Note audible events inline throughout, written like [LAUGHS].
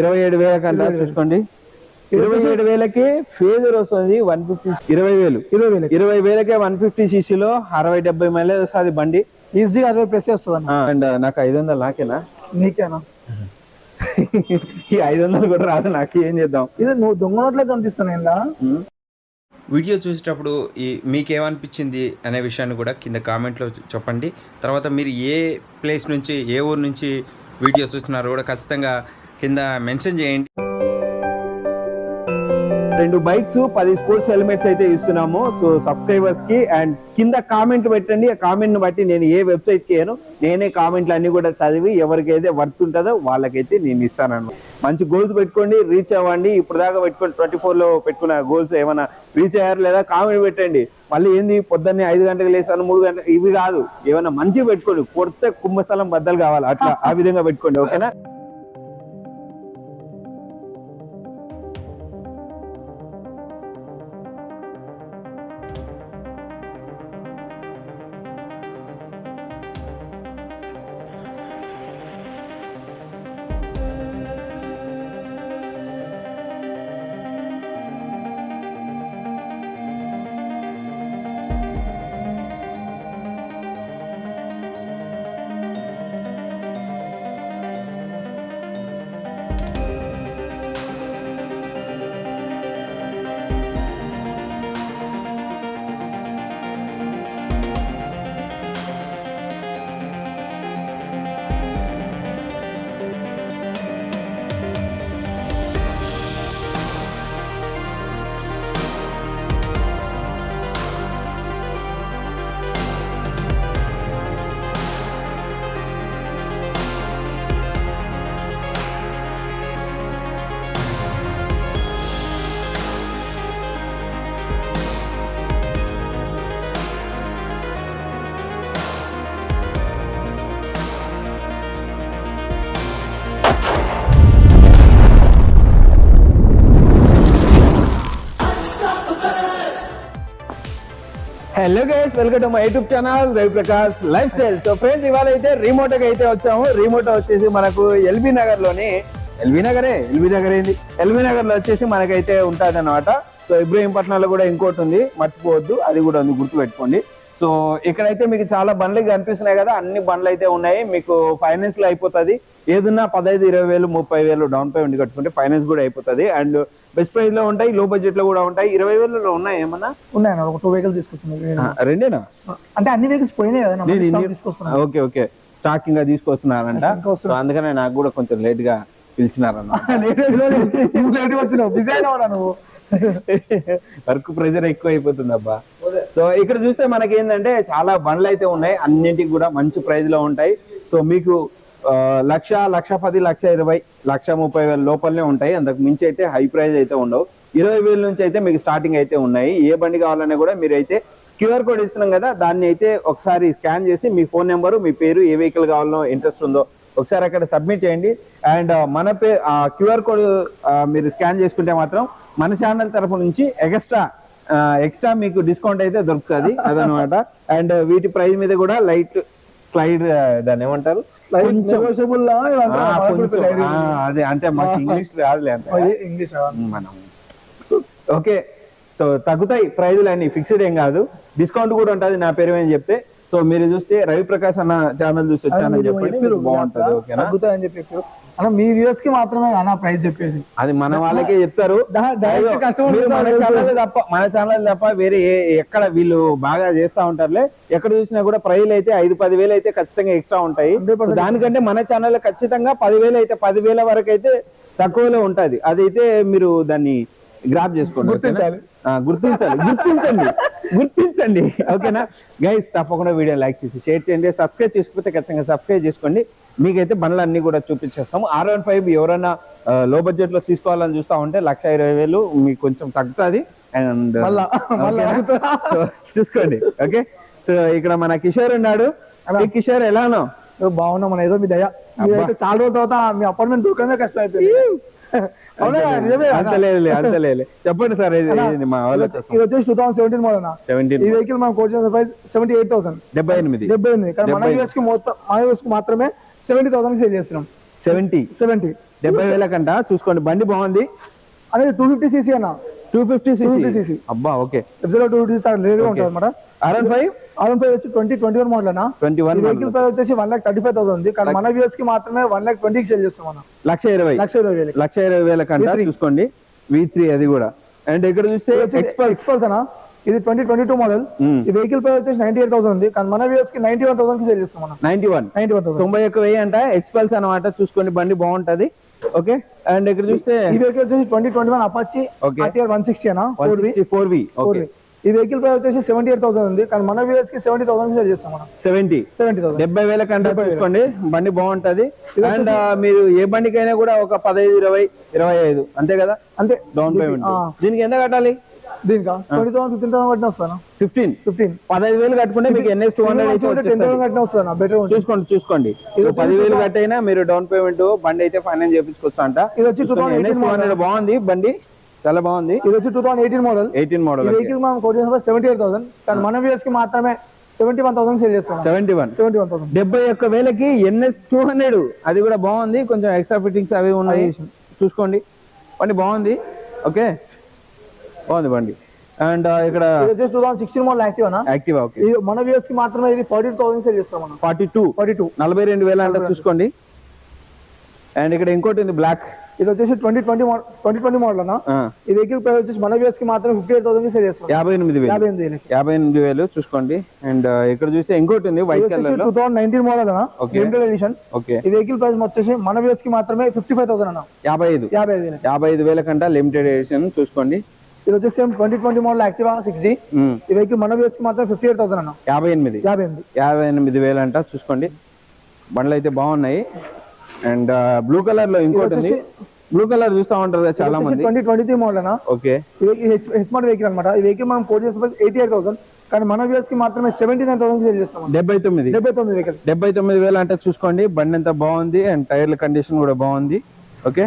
ఇరవై ఏడు వేల కంటే చూసుకోండి. ఇరవై ఏడు వేలకి ఫేజర్ వస్తుంది వన్ ఫిఫ్టీ ఇరవై వేలు. ఇరవై వేలకి ఇరవై వేలకే వన్ ఫిఫ్టీ సీసీలో అరవై డెబ్బై మైలేజ్ వస్తుంది బండి. ఈజీగా అరవై ప్లస్ వస్తుంది అండ్ నాకు ఐదు వందలు నాకేనా? నీకేనా? [LAUGHS] ఈ ఐదు వందలు కూడా రాదు నాకు ఏం చేద్దాం? ఇది నువ్వు దొంగ నోట్లే కనిపిస్తున్నాయి వీడియో చూసేటప్పుడు ఈ మీకేమనిపించింది అనే విషయాన్ని కూడా కింద కామెంట్లో చెప్పండి. తర్వాత మీరు ఏ ప్లేస్ నుంచి ఏ ఊరు నుంచి వీడియో చూస్తున్నారో కూడా ఖచ్చితంగా కింద మెన్షన్ చేయండి. రెండు బైక్స్ పది స్పోర్ట్స్ హెల్మెట్స్ అయితే ఇస్తున్నాము. సో సబ్స్క్రైబర్స్కి అండ్ కింద కామెంట్ పెట్టండి. ఆ కామెంట్ బట్టి నేను ఏ వెబ్సైట్కి అయ్యాను నేనే కామెంట్లు అన్ని కూడా చదివి ఎవరికైతే వర్త్ ఉంటుందో వాళ్ళకైతే నేను ఇస్తాను మంచి గోల్స్ పెట్టుకోండి రీచ్ అవ్వండి. ఇప్పుడు దాకా పెట్టుకోండి ట్వంటీ ఫోర్లో పెట్టుకున్న గోల్స్ ఏమైనా రీచ్ అయ్యారు లేదా కామెంట్ పెట్టండి. మళ్ళీ ఏంది పొద్దున్నే ఐదు గంటలకు లేసాను మూడు గంటలు ఇవి కాదు. ఏమైనా మంచిగా పెట్టుకోండి. కొడితే కుంభస్థలం బద్దలు కావాలి. అట్లా ఆ విధంగా పెట్టుకోండి ఓకేనా? Hello guys welcome to my YouTube channel Ravi Prakash lifestyle so friends ఇవాళ అయితే రిమోట్ అయితే వచ్చాము. రిమోట్ వచ్చేసి మనకు ఎల్బీ నగర్లోని ఎల్బీ నగరే ఎల్బీ నగర్ ఏంది? ఎల్బీ నగర్లో వచ్చేసి మనకైతే ఉంటుంది అనమాట సో ఇబ్రహీంపట్నంలో కూడా ఇంకోటి ఉంది మర్చిపోవద్దు అది కూడా ఉంది గుర్తు పెట్టుకోండి సో ఇక్కడైతే మీకు చాలా బండ్లు కనిపిస్తున్నాయి కదా అన్ని బండ్లు అయితే ఉన్నాయి. మీకు ఫైనాన్స్లో అయిపోతుంది. ఏదున్నా పదహైదు ఇరవై వేలు ముప్పై వేలు డౌన్ పేమెంట్ కట్టుకుంటే ఫైనాన్స్ కూడా అయిపోతుంది. అండ్ బెస్ట్ ప్రైస్లో ఉంటాయి లో బడ్జెట్లో కూడా ఉంటాయి. ఇరవై వేలలో ఉన్నాయి ఏమన్నా? ఉన్నాయి ఒక టూ వెహికల్స్ తీసుకొస్తున్నాయి. రెండేనా? అంటే అన్ని వెహికల్స్ పోయినాయి ఓకే ఓకే. స్టాకింగ్గా తీసుకొస్తున్నారంట. అందుకనే నాకు కూడా కొంచెం లేట్గా పిలిచినారన్న. వచ్చినావు? బిజీ నువ్వు వర్క్ ప్రెజర్ ఎక్కువ అయిపోతుంది అబ్బా సో ఇక్కడ చూస్తే మనకి ఏంటంటే చాలా బండ్లు అయితే ఉన్నాయి. అన్నింటికి కూడా మంచి ప్రైస్లో ఉంటాయి. సో మీకు లక్ష లక్ష పది లక్ష ఇరవై లక్ష ముప్పై వేల లోపలనే ఉంటాయి. అంతకు మించి అయితే హై ప్రైస్ అయితే ఉండవు. ఇరవై వేల నుంచి అయితే మీకు స్టార్టింగ్ అయితే ఉన్నాయి. ఏ బండి కావాలన్నా కూడా మీరు అయితే క్యూఆర్ కోడ్ ఇస్తున్నాం కదా దాన్ని అయితే ఒకసారి స్కాన్ చేసి మీ ఫోన్ నెంబరు మీ పేరు ఏ వెహికల్ కావాలనో ఇంట్రెస్ట్ ఉందో ఒకసారి అక్కడ సబ్మిట్ చేయండి. అండ్ మన పే క్యూఆర్ కోడ్ మీరు స్కాన్ చేసుకుంటే మాత్రం మన ఛానల్ తరపు నుంచి ఎక్స్ట్రా ఎక్స్ట్రా మీకు డిస్కౌంట్ అయితే దొరుకుతుంది. అదనమాట. అండ్ వీటి ప్రైస్ మీద కూడా లైట్ స్లైడ్ దాన్ని ఏమంటారు? అదే అంటే మాకు ఇంగ్లీష్ రాదులే ఇంగ్లీష్ మనం. ఓకే. సో తగ్గుతాయి ప్రైజులు అన్ని ఫిక్స్డ్ ఏం కాదు. డిస్కౌంట్ కూడా ఉంటుంది నా పేరు ఏమని చెప్తే. సో మీరు చూస్తే రవి ప్రకాష్ అన్న ఛానల్ చూసి వచ్చానని చెప్పండి మీకు బాగుంటది ఓకేనా? తగ్గుతాయని చెప్పి. అన్న మీ వ్యూస్కి మాత్రమే అన్న ప్రైస్ చెప్పేది. అది మన వాళ్ళకే చెప్తారు. మన. ఛానల్ తప్ప మన ఛానల్ తప్ప వేరే ఎక్కడ వీళ్ళు బాగా చేస్తా ఉంటారులే ఎక్కడ చూసినా కూడా ప్రైజ్లు అయితే ఐదు పది వేలు అయితే ఖచ్చితంగా ఎక్స్ట్రా ఉంటాయి. 100% దానికంటే మన ఛానల్ ఖచ్చితంగా పదివేలు అయితే పదివేల వరకు అయితే తక్కువలో ఉంటది. అదైతే మీరు దాన్ని గ్రాప్ చేసుకోండి? గుర్తించాలి. గుర్తించండి. గుర్తించండి. ఓకేనా? గైస్ తప్పకుండా వీడియో లైక్ చేసి షేర్ చేయండి. సబ్స్క్రైబ్ చేసుకోకపోతే ఖచ్చితంగా సబ్స్క్రైబ్ చేసుకోండి. మీకైతే బండ్లు అన్ని కూడా చూపించేస్తాము. ఆర్ వన్ ఫైవ్ ఎవరైనా లో బడ్జెట్లో తీసుకోవాలని చూస్తా ఉంటే లక్ష ఇరవై వేలు మీకు కొంచెం తగ్గుతుంది. అండ్. సో చూసుకోండి. ఓకే సో ఇక్కడ మన కిషోర్ ఉన్నాడు. కిషోర్ ఎలానో బాగున్నా మన ఏదో మీ దయ. చాలా రోజుల తర్వాత మీ అపార్ట్మెంట్ దొరకడమే కష్టం అయిపోయింది. అవునా? నిజమే అంత లేదు అంత లేదు చెప్పండి సార్ ఇది మా ఇది వచ్చేసి two thousand seventeen model seventeen ఈ వెహికల్ మనం quote price seventy eight thousand డెబ్బై ఎనిమిది. డెబ్బై ఎనిమిది. కానీ మన యూఎస్కి మొత్తం మన యూఎస్కి మాత్రమే సెవెంటీ థౌసండ్ సేల్ చేస్తున్నాం. సెవెంటీ సెవెంటీ డెబ్బై వేలకంట చూసుకోండి. బండి బాగుంది. అనేది టూ ఫిఫ్టీ సీసీ అన్న. Two fifty 250cc. సిసి అబ్బా ఓకే. ఎఫ్జెలో టూ ఫిఫ్టీ రేట్గా ఉంటుంది అనమాట ఆర్ఎన్ ఫైవ్ ఆర్ ఫైవ్ వచ్చి ట్వంటీ ట్వంటీ వన్ మోడల్ అన్న? ట్వంటీ వన్ వెహికల్ ప్రైస్ వచ్చేసి one lakh thirty five thousand ఉంది. కానీ మన వ్యూస్కి మాత్రమే వన్ లాక్ ట్వంటీకి సేల్ చేస్తాం మనం లక్ష ఇరవై. లక్ష ఇరవై వేలకి. లక్ష ఇరవై వేల కంట చూసుకోండి. వి త్రీ అది కూడా. అండ్ ఇక్కడ చూస్తే ఎక్స్పల్స్ ఎక్స్పల్స్ అన్న. ఇది ట్వంటీ ట్వంటీ టూ మోడల్. ఈ వెహికల్ ప్రైస్ వచ్చేసి నైన్టీ ఎయిట్ థౌసండ్ ఉంది. కానీ మన వ్యూస్కి నైన్టీ వన్ థౌసండ్ సేల్ చేస్తాం మనం నైన్టీ వన్ నైన్టీ వన్ తొంభై ఒక్క వెయ్యి అంట ఎక్స్పల్స్ అనమాట చూసుకోండి బండి బాగుంటది. ఓకే? అండ్ ఇక్కడ చూస్తే ఈ వెహికల్ వచ్చేసి twenty twenty one Apache. RTR one sixty four V four V okay. ఈ వెహికల్ ప్రైస్ వచ్చేసి సెవెంటీ ఎయిట్ థౌసండ్ ఉంది. కానీ మన వ్యూస్కి సెవెంటీ థౌసండ్ సేల్ చేస్తాం మనం. సెవెంటీ సెవెంటీ థౌసండ్ డెబ్బై వేల. కంటే చూసుకోండి బండి బాగుంటది. అండ్ మీరు ఏ బండికైనా కూడా ఒక పదహైదు ఇరవై ఇరవై ఐదు. అంతే కదా? అంతే. Down payment. దీనికి ఎంత కట్టాలి? దీనికా? ట్వంటీ థౌసండ్ ఫిఫ్టీన్ థౌసండ్ కట్టిన వస్తాను ఫిఫ్టీన్ ఫిఫ్టీన్ పదహైదు వేలు కట్టుకుంటే మీకు ఎన్ఎస్ టూ హండ్రెడ్ అయితే టెన్ వచ్చేస్తుంది. థౌసండ్ కట్టిన వస్తాను బెటర్ చూసుకోండి చూసుకోండి. పదివేలు కట్టైనా? మీరు డౌన్ పేమెంట్ బండి అయితే ఫైనాన్స్ చేయించుకోవచ్చు అంట. ఇది వచ్చి two thousand NS two hundred బాగుంది బండి. చాలా బాగుంది. ఇది వచ్చి two thousand eighteen model eighteen model vehicle మనం కోట్ చేసిన సెవెంటీ ఎయిట్ థౌసండ్ కానీ మన వ్యూస్కి మాత్రమే సెవెంటీ వన్ థౌసండ్ సేల్ చేస్తాం seventy one seventy one thousand డెబ్బై ఒక్క వేలకి ఎన్ఎస్ టూ హండ్రెడ్. అది కూడా బాగుంది. కొంచెం ఎక్స్ట్రా ఫిట్టింగ్స్ అవి ఉన్నాయి. చూసుకోండి. బండి బాగుంది. ఓకే? బాగుంది బండి. అండ్ ఇక్కడ వచ్చేసి two thousand sixteen model active active okay ఇది మన వ్యూస్కి మాత్రమే ఇది ఫార్టీ టూ థౌసండ్ సేల్ చేస్తాం మనం. ఫార్టీ టూ ఫార్టీ టూ నలభై రెండు వేల అంటే చూసుకోండి. అండ్ ఇక్కడ ఇంకోటి ఉంది బ్లాక్ ఇది వచ్చేసి twenty twenty twenty twenty model అన్న. ఈ వెహికల్ ప్రైస్ వచ్చేసి మన వ్యూస్కి మాత్రం ఫిఫ్టీ ఎయిట్ థౌసండ్ సేల్ చేస్తాం. యాభై ఎనిమిది వేలు. యాభై ఎనిమిది వేలకి. యాభై ఎనిమిది వేలు చూసుకోండి. అండ్ ఇక్కడ చూస్తే ఇంకోటి ఉంది white colour two thousand nineteen model అన్న. Limited edition okay. ఈ వెహికల్ ప్రైస్ వచ్చేసి మన వ్యూస్కి మాత్రమే ఫిఫ్టీ ఫైవ్ థౌసండ్ అన్న. యాభై ఐదు. యాభై ఐదు యాభై ఐదు వేల కంట లిమిటెడ్ ఎడిషన్ చూసుకోండి. ఇది వచ్చేసి twenty twenty model Activa six G ఈ వెహికల్ మన వ్యూస్కి మాత్రం ఫిఫ్టీ ఎయిట్ థౌసండ్ అన్న. యాభై ఎనిమిది. యాభై ఎనిమిది. యాభై ఎనిమిది వేలు అంట చూసుకోండి. బండ్లు అయితే బాగున్నాయి. అండ్ బ్లూ కలర్లో ఇంకోటి ఉంది. బ్లూ కలర్ చూస్తా ఉంటారు కదా చాలా మంది. Twenty twenty three model okay హెచ్మార్ట్ vehicle అనమాట ఈ వెహికల్ మనం కోట్ చేసే ఎయిటీ ఎయిట్ థౌసండ్ కానీ మన వ్యూస్కి మాత్రమే సెవెంటీ నైన్ థౌసండ్ సేల్ చేస్తాం డెబ్బై తొమ్మిది. డెబ్బై తొమ్మిది వెహికల్ డెబ్బై తొమ్మిది వేలు అంటే చూసుకోండి. బండి ఎంత బాగుంది అండ్ టైర్ల కండిషన్ కూడా బాగుంది. ఓకే?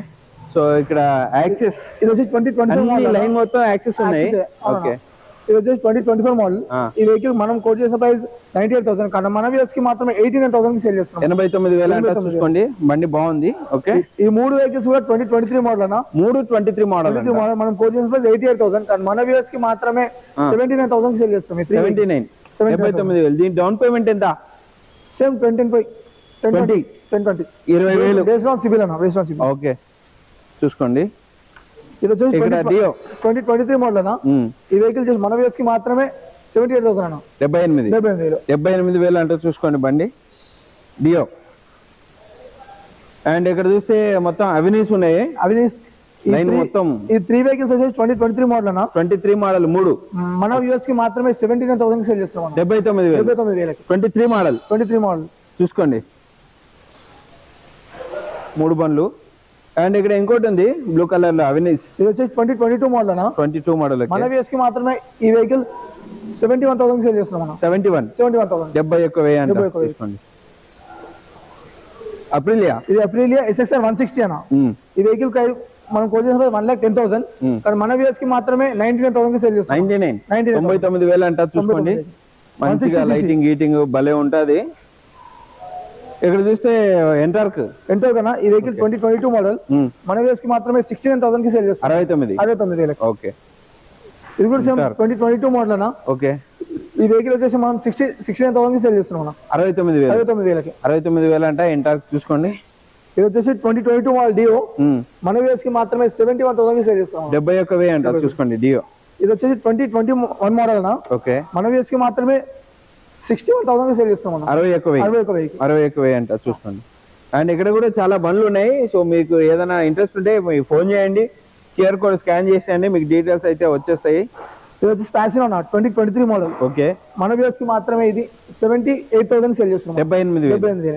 సో ఇక్కడ యాక్సెస్ ఇది వచ్చి ట్వంటీ ట్వంటీ లైన్ మొత్తం యాక్సెస్ ఉన్నాయి. ఓకే. ఇది వచ్చేసి ట్వంటీ ట్వంటీ ఫోర్ మోడల్. ఈ వెహికల్ మనం కోట్ చేసే ప్రైస్ నైన్టీ ఎయిట్ థౌసండ్ కానీ మన వ్యూస్కి మాత్రం ఎయిటీ నైన్ థౌసండ్కి సేల్ చేస్తున్నాం. ఎనభై తొమ్మిది వేలు చూసుకోండి. బండి బాగుంది. ఓకే. ఈ మూడు వెహికల్స్ కూడా ట్వంటీ ట్వంటీ త్రీ మోడల్ అన్న. మూడు ట్వంటీ త్రీ మోడల్ మనం కోట్ చేసే ప్రైస్ ఎయిటీ ఎయిట్ థౌసండ్ కానీ మన వ్యూస్కి మాత్రమే సెవెంటీ నైన్ థౌసండ్ సేల్ చేస్తాం. సెవెంటీ నైన్ 79 డెబ్బై తొమ్మిది వేలు. దీని డౌన్ పేమెంట్ ఎంత? Same twenty five twenty twenty ఇరవై వేలు. ఆన్ సిబిల్ అన్న. On CIBIL okay. చూసుకోండి. ఇది వచ్చేసి ట్వంటీ ట్వంటీ త్రీ మోడల్ ఈ వెహికల్ చేసి మన వ్యూస్కి మాత్రమే సెవెంటీ ఎయిట్ థౌసండ్ అన్న. డెబ్బై ఎనిమిది. డెబ్బై ఎనిమిది వేలు. డెబ్బై ఎనిమిది వేలు అంటే చూసుకోండి బండి. డియో అండ్ ఇక్కడ చూస్తే మొత్తం అవెన్యూస్ ఉన్నాయి. అవి ఈ లైన్ three- మొత్తం. ఈ త్రీ వెహికల్స్ వచ్చేసి ట్వంటీ ట్వంటీ త్రీ మోడల్ అన్న. ట్వంటీ త్రీ మోడల్ మూడు మన వ్యూస్కి మాత్రమే సెవెంటీ నైన్ థౌసండ్ సేల్ చేస్తాం డెబ్బై తొమ్మిది డెబ్బై తొమ్మిది వేలకి. Twenty three model twenty three model చూసుకోండి. మూడు బండ్లు. అండ్ ఇక్కడ ఇంకోటి ఉంది బ్లూ కలర్లో అవెన్యూస్ ఇది వచ్చేసి twenty twenty two model twenty two model మన వ్యూస్కి మాత్రమే ఈ vehicle seventy one thousand sale చేస్తున్నాం seventy one seventy one thousand డెబ్బై వెయ్యి. చూసుకోండి అప్రిలియా? ఇది అప్రిలియా ఎస్ఎక్స్ఆర్ వన్ సిక్స్టీ అన్న ఈ వెహికల్ మనం కోట్ చేసిన వన్ లాక్ టెన్ థౌసండ్. కానీ మన వ్యూస్కి మాత్రమే నైన్టీ నైన్ థౌసండ్ సేల్ చేస్తాం నైన్టీ నైన్ 99. తొంభై తొమ్మిది వేలు అంట చూసుకోండి. మంచిగా 160 లైటింగ్ గీటింగ్ భలే ఉంటది. ఇక్కడ చూస్తే ఎంటార్క్ ఎంతో కన్నా ఈ vehicle twenty twenty two model మన వ్యూస్కి మాత్రమే సిక్స్టీ నైన్ థౌసండ్కి సేల్ చేస్తాం. అరవై తొమ్మిది. అరవై తొమ్మిది వేలకి. ఓకే ఇది కూడా same. Twenty twenty two model అన్న. ఓకే ఈ వెహికల్ వచ్చేసి మనం సిక్స్టీ సిక్స్టీ నైన్ థౌసండ్కి సేల్ చేస్తున్నాం అరవై తొమ్మిది వేలు. అరవై తొమ్మిది వేలకి. అరవై తొమ్మిది వేలు అంట ఎంటార్క్ చూసుకోండి. ఇది వచ్చేసి twenty twenty two model Dio మన వ్యూస్కి మాత్రమే సెవెంటీ వన్ థౌసండ్కి సేల్ చేస్తాం. డెబ్బై ఒక్క వెయ్యి అంట చూసుకోండి డియో ఇది వచ్చేసి ట్వంటీ ట్వంటీ వన్ మోడల్ అన్న. ఓకే మన వ్యూస్కి మాత్రమే సిక్స్టీ వన్ థౌసండ్ సేల్ చేస్తాం అరవై ఒక్క వెయ్యి. అరవై ఒక వెహికల్ అరవై ఒక్క వెయ్యి అంట చూసుకోండి. అండ్ ఇక్కడ కూడా చాలా బండ్లు ఉన్నాయి. సో మీకు ఏదైనా ఇంట్రెస్ట్ ఉంటే మీకు ఫోన్ చేయండి. క్యూఆర్ కోడ్ స్కాన్ చేసేయండి. మీకు డీటెయిల్స్ అయితే వచ్చేస్తాయి. ఇది వచ్చి స్పాసిన్ అన్న twenty twenty three model okay. మన వ్యూస్కి మాత్రమే ఇది సెవెంటీ ఎయిట్ థౌసండ్ సేల్ చేస్తున్నాం. డెబ్బై ఎనిమిది డెబ్బై ఎనిమిది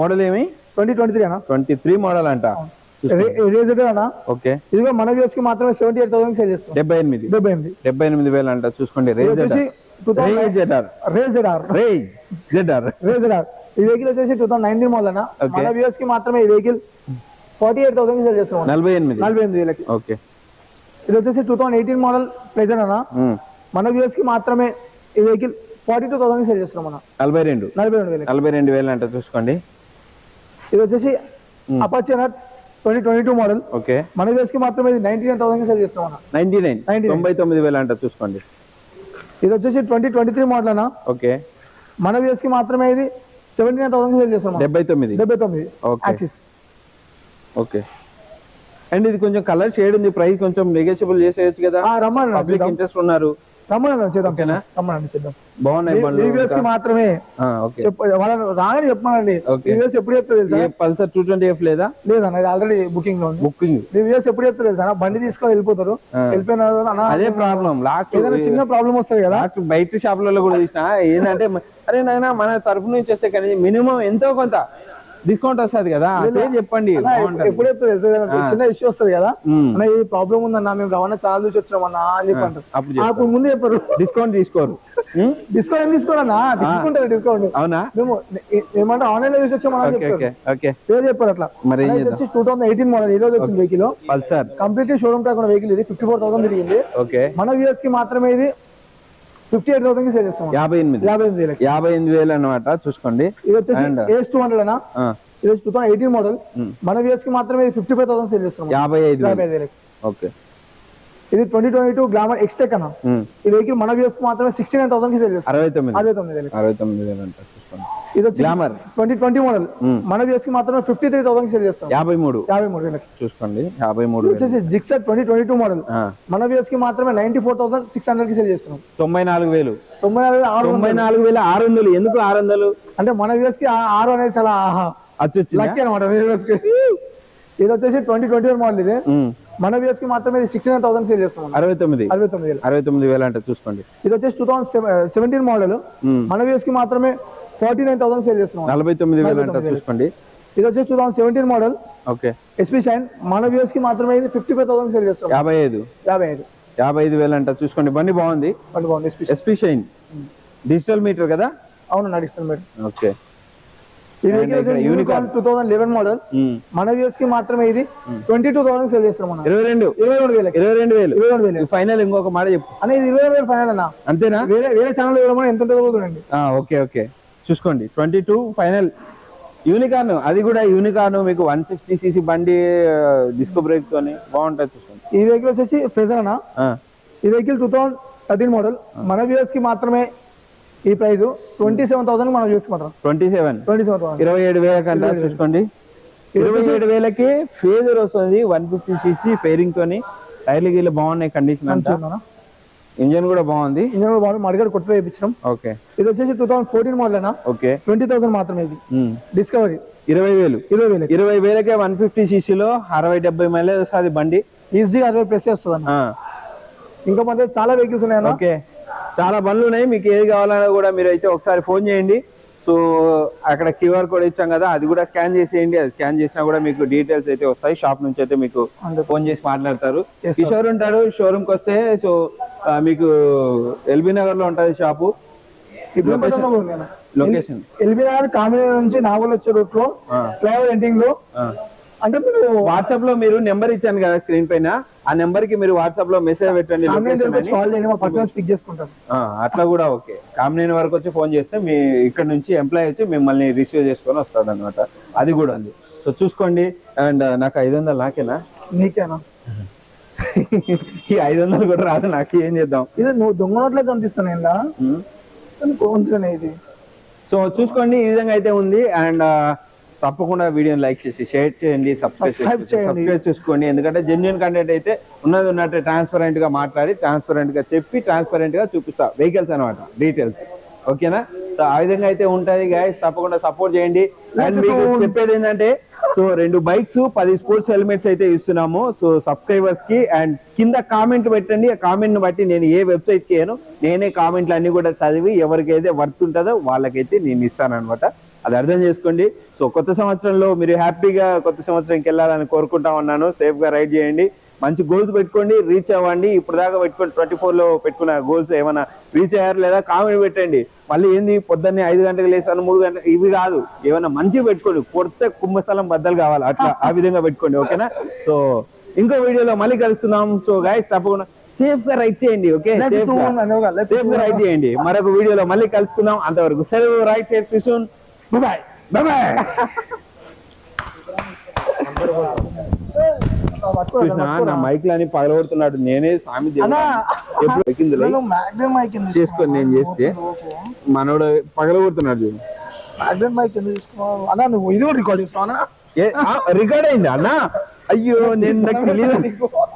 మోడల్ ఏమి? ట్వంటీ ట్వంటీ త్రీ అన్న ట్వంటీ త్రీ మోడల్ అంట రేజర్ అన్న. ఓకే. ఇది కూడా మన వ్యూస్కి మాత్రమే సెవెంటీ ఎయిట్ థౌసండ్ సేల్ చేస్తున్నాం. డెబ్బై ఎనిమిది. డెబ్బై ఎనిమిది. డెబ్బై ఎనిమిది వేలు అంట. చూసుకోండి. వచ్చేసి రేజర్ ఈ వెహికల్ వచ్చేసి టూ థౌసండ్ నైన్టీన్ మోడల్ అన్న. మన వ్యూస్కి మాత్రమే ఈ vehicle forty eight thousand sale చేస్తున్నాం నలభై ఎనిమిది. నలభై ఎనిమిది వేలకి. ఓకే. ఇది వచ్చేసి two thousand eighteen model present అన్న. మన వ్యూస్కి మాత్రమే ఈ vehicle forty two thousand sale చేస్తున్నాం మనం నలభై రెండు. నలభై రెండు వేలకి. నలభై రెండు వేలు అంట చూసుకోండి. ఇది వచ్చేసి అపాచీ అన్న twenty twenty two model okay. మన వ్యూస్కి మాత్రమే ఇది నైన్టీ నైన్ థౌసండ్ సేల్ చేస్తాం అన్న. Ninety nine. 99. తొంభై తొమ్మిది వేలు అంట చూసుకోండి. ఇది వచ్చేసి ట్వంటీ ట్వంటీ త్రీ మోడల్ అన్న ఓకే. మన వ్యూస్కి మాత్రమే ఇది సెవెంటీ నైన్ థౌసండ్ సేల్ చేస్తాం. డెబ్బై తొమ్మిది. డెబ్బై తొమ్మిది. Axis okay. అండ్ ఇది కొంచెం కలర్ షేడ్ ఉంది ప్రైస్ కొంచెం నెగోషియబుల్ చేసేయచ్చు కదా. రమ్మని పబ్లిక్ ఇంట్రెస్ట్ ఉన్నారు. రమ్మని చేద్దాం ఓకేనా? రమ్మని చేద్దాం. బాగున్నాయి బండ్లు రివ్యూస్కి మాత్రమే వాళ్ళని రాగానే చెప్పమానండి. రివ్యూస్ ఎప్పుడు చెప్తా తెలుసా? ఏ పల్సర్ టూ ట్వంటీ ఎఫ్ లేదా? లేదన్న ఇది ఆల్రెడీ బుకింగ్లో బుకింగ్ రివ్యూస్ ఎప్పుడు చెప్తా తెలుసా? బండి తీసుకొని వెళ్ళిపోతారు. వెళ్ళిపోయిన అదే ప్రాబ్లం లాస్ట్ ఏదైనా చిన్న ప్రాబ్లం వస్తుంది కదా. లాస్ట్ బయట షాపులలో కూడా చూసిన ఏంటంటే అరే నాయన మన తరపు నుంచి వస్తే కానీ మినిమం ఎంతో కొంత. డిస్కౌంట్ వస్తుంది కదా అదే చెప్పండి అన్న, బాగుంటది. ఎప్పుడు చెప్తా తెలుసా ఏదైనా చిన్న ఇష్యూ వస్తుంది కదా. అన్న ఈ ప్రాబ్లం ఉందన్న మేము రవాణా చాలా చూసి వచ్చినామన్నా అని చెప్పి అంటారు అప్పుడు చెప్తారు. అప్పుడు ముందు చెప్పారు. డిస్కౌంట్ తీసుకోరు? డిస్కౌంట్ ఏం తీసుకోరన్నా? తీసుకుంటారు డిస్కౌంట్ అవునా? మేము ఏమంటే ఆన్లైన్లో చూసి వచ్చామని ఓకే చెప్తారు ఓకే ఓకే. పేరు చెప్పారు అట్లా. మరి టూ థౌసండ్ ఎయిటీన్ మోడల్ ఈ రోజు వచ్చింది వెహికల్ పల్సర్ కంప్లీట్ షోరూమ్ ఉన్న వెహికల్ ఇది. ఫిఫ్టీ ఫోర్ థౌసండ్ తిరిగింది మన వ్యూస్కి మాత్రమే ఇది. ఫిఫ్టీ ఎయిట్ థౌసండ్ సేల్ చేస్తాం. యాభై ఎనిమిది. యాభై ఎనిమిది యాభై ఎనిమిది వేలు అనమాట చూసుకోండి. ఇది వచ్చేసి ఏస్ టూ హండ్రెడ్ అన్న? ఇది వచ్చి టూ థౌసండ్ ఎయిటీన్ మోడల్. మన వ్యూస్కి మాత్రమే ఇది ఫిఫ్టీ ఫైవ్ థౌసండ్ సేల్ చేస్తాం. యాభై ఐదు యాభై ఐదు ఓకే. ఇది twenty twenty two Glamour Xtec అన్న. ఈ వెహికల్ మన వ్యూస్ మాత్రమే సిక్స్టీ నైన్ థౌసండ్కి సేల్ చేస్తాం. అరవై తొమ్మిది. అరవై తొమ్మిది అరవై తొమ్మిది వేలు అంట చూసుకోండి. ఇది వచ్చి గ్లామర్ ట్వంటీ ట్వంటీ మోడల్. మన వ్యూస్కి మాత్రమే ఫిఫ్టీ త్రీ థౌసండ్ సేల్ చేస్తాం. యాభై మూడు. యాభై మూడు వేలకి చూసుకోండి యాభై మూడు వచ్చేసి Gixxer twenty twenty two model మన కి మాత్రమే నైన్టీ ఫోర్ థౌసండ్ సిక్స్ హండ్రెడ్కి సేల్ చేస్తున్నాం. తొంభై నాలుగు వేలు. తొంభై నాలుగు ఆరు తొంభై. నాలుగు వేల ఆరు వందలు. ఎందుకు ఆరు వందలు? అంటే మన కి ఆరు అనేది చాలా ఆహా. అచ్చొచ్చిందా? లక్కీ అనమాట ఇది వచ్చేసి ట్వంటీ ట్వంటీ వన్ మోడల్ ఇది. ఉమ్. మన వ్యూస్కి మాత్రమే సిక్స్టీ నైన్ థౌసండ్ సేల్ చేస్తున్నాం. అరవై తొమ్మిది. అరవై తొమ్మిది అరవై తొమ్మిది వేలు అంట చూసుకోండి. ఇది వచ్చేసి టూ థౌసండ్ సెవెంటీన్ మోడల్. మన వ్యూస్కి మాత్రమే ఫార్టీ నైన్ థౌసండ్ సేల్ చేస్తున్నాం. నలభై తొమ్మిది వేలు అంట చూసుకోండి. ఇది వచ్చేసి two thousand seventeen model okay SP Shine మన వ్యూస్కి మాత్రమే ఇది ఫిఫ్టీ ఫైవ్ థౌసండ్ సేల్ చేస్తున్నాం. యాభై ఐదు. యాభై ఐదు. యాభై ఐదు వేలు అంట చూసుకోండి. బండి బాగుంది. బండి బాగుంది ఎస్పీ షైన్ డిజిటల్ మీటర్ కదా? అవును నడుస్తుంది madam okay. Unicorn two thousand eleven model. మన వ్యూస్కి మాత్రమే ఇది ట్వంటీ టూ థౌసండ్ సేల్ చేస్తున్నాం ఇరవై రెండు. ఇరవై రెండు వేలకి. ఇరవై రెండు వేలు. ఇరవై రెండు వేలు. ఫైనల్ ఇంకొక మాట చెప్పు. అనే ఇది ఇరవై వేలు ఫైనల్ అన్న. అంతేనా? వేరే వేరే ఛానల్ ఇవ్వడం ఎంత ఉంటుందో చూడండి. Okay okay. చూసుకోండి. Twenty two final. యూనికార్న్ అది కూడా యూనికార్న్ మీకు వన్ సిక్స్టీ సీసీ బండి డిస్కో బ్రేక్ తోని బాగుంటుంది చూసుకోండి. ఈ వెహికల్ వచ్చేసి ఫెజర్ అన్న ఈ vehicle two thousand thirteen model మన వ్యూస్కి మాత్రమే ఈ ప్రైస్ ట్వంటీ సెవెన్ థౌసండ్ మన వ్యూస్ మాత్రం. ట్వంటీ సెవెన్ ట్వంటీ సెవెన్ ఇరవై ఏడు వేల కంటే చూసుకోండి. ఇరవై ఏడు వేలకి ఫేజర్ వస్తుంది. వన్ ఫిఫ్టీ సీసీ ఫేరింగ్ తోని. టైర్లు గీళ్ళు బాగున్నాయి కండిషన్ అంతా. ఇంజన్ కూడా బాగుంది? ఇంజన్ కూడా బాగుంది. మడిగారు కొత్త వేయించడం. ఓకే. ఇది వచ్చేసి two thousand fourteen model okay. Twenty thousand మాత్రమే ఇది. డిస్కవరీ ఇరవై వేలు. ఇరవై వేలు. ఇరవై వేలకే వన్ ఫిఫ్టీ సీసీలో అరవై డెబ్బై మైలేజ్ వస్తుంది బండి. ఈజీగా అరవై ప్లస్ వస్తుంది అన్న ఇంకా మధ్య చాలా వెహికల్స్ ఉన్నాయన్న. ఓకే. చాలా బండ్లు ఉన్నాయి. మీకు ఏది కావాలన్నా కూడా మీరు అయితే ఒకసారి ఫోన్ చేయండి. సో అక్కడ క్యూఆర్ కోడ్ ఇచ్చాం కదా అది కూడా స్కాన్ చేసేయండి. అది స్కాన్ చేసినా కూడా మీకు డీటెయిల్స్ అయితే వస్తాయి. షాప్ నుంచి అయితే మీకు ఫోన్ చేసి మాట్లాడతారు. కిషోర్ ఉంటాడు షోరూమ్కి వస్తే సో మీకు ఎల్బీ నగర్లో ఉంటది shop. Location LB Nagar Kamini నుంచి నాగోల్ వచ్చే రూట్లో. ఫ్లైఓవర్ ఎండింగ్లో అంటే మీరు వాట్సాప్లో మీరు నెంబర్ ఇచ్చాను కదా స్క్రీన్ పైన. ఆ నెంబర్కి మీరు వాట్సాప్లో మెసేజ్ పెట్టండి. కాల్ చేయండి మా పర్సనల్ పిక్ చేసుకుంటాం అట్లా కూడా ఓకే. కామినేని వరకు వచ్చి ఫోన్ చేస్తే మీ ఇక్కడ నుంచి ఎంప్లాయ్ వచ్చి మిమ్మల్ని రిసీవ్ చేసుకొని వస్తాడు అనమాట అది కూడా ఉంది. సో చూసుకోండి. అండ్ నాకు ఐదు వందలు నాకేనా? నీకేనా? ఈ ఐదు వందలు కూడా రాదు నాకు ఏం చేద్దాం? ఇది నువ్వు దొంగ నోట్లే కనిపిస్తున్నాయి ఇది? సో చూసుకోండి. ఈ విధంగా అయితే ఉంది. అండ్ తప్పకుండా వీడియోని లైక్ చేసి షేర్ చేయండి సబ్స్క్రైబ్. సబ్స్క్రైబ్ చేసుకోండి. ఎందుకంటే జెన్యున్ కంటెంట్ అయితే ఉన్నది ఉన్నట్టు ట్రాన్స్పరెంట్గా మాట్లాడి ట్రాన్స్పరెంట్గా చెప్పి ట్రాన్స్పరెంట్గా చూపిస్తా. వెహికల్స్ అనమాట డీటెయిల్స్ ఓకేనా? సో ఆ విధంగా అయితే ఉంటది గైస్ తప్పకుండా సపోర్ట్ చేయండి. అండ్ మీకు చెప్పేది ఏంటంటే సో రెండు బైక్స్ పది స్పోర్ట్స్ హెల్మెట్స్ అయితే ఇస్తున్నాము. సో సబ్స్క్రైబర్స్కి అండ్ కింద కామెంట్ పెట్టండి. ఆ కామెంట్ని బట్టి నేను ఏ వెబ్సైట్కి నేనే కామెంట్లు అన్ని కూడా చదివి ఎవరికైతే వర్త్ ఉంటుందో వాళ్ళకైతే నేను ఇస్తాను అనమాట అది అర్థం చేసుకోండి. సో కొత్త సంవత్సరంలో మీరు హ్యాపీగా కొత్త సంవత్సరంకి వెళ్ళాలని కోరుకుంటా ఉన్నాను. సేఫ్గా రైడ్ చేయండి. మంచి గోల్స్ పెట్టుకోండి రీచ్ అవ్వండి. ఇప్పుడు దాకా పెట్టుకోండి ట్వంటీ ఫోర్లో పెట్టుకున్న గోల్స్ ఏమైనా రీచ్ అయ్యారు లేదా కామెంట్ పెట్టండి. మళ్ళీ ఏంది పొద్దున్నే ఐదు గంటలకు లేసాను మూడు గంటలకు ఇవి కాదు. ఏమైనా మంచి పెట్టుకోండి. కొడితే కుంభస్థలం బద్దలు కావాలి. అట్లా ఆ విధంగా పెట్టుకోండి ఓకేనా? సో ఇంకో వీడియోలో మళ్ళీ కలుస్తున్నాం. సో గైస్ తప్పకుండా సేఫ్గా రైడ్ చేయండి ఓకే? సేఫ్గా. రైడ్ చేయండి. మరొక వీడియోలో మళ్ళీ కలుసుకుందాం. అంతవరకు సెలవు రైట్ సూన్ బాయ్ బాయ్ చూసినా పట్టుకో. నా మైక్ లని పగలగొడుతున్నాడు. నేనే స్వామి చేసుకొని నేను చేస్తే. మనోడు పగలగొడుతున్నాడు చూడు. అన్నా నువ్వు ఇది కూడా రికార్డ్ చేస్తున్నావు? రికార్డ్ అయింది అన్న? అయ్యో నేను నాకు తెలియదు. [LAUGHS]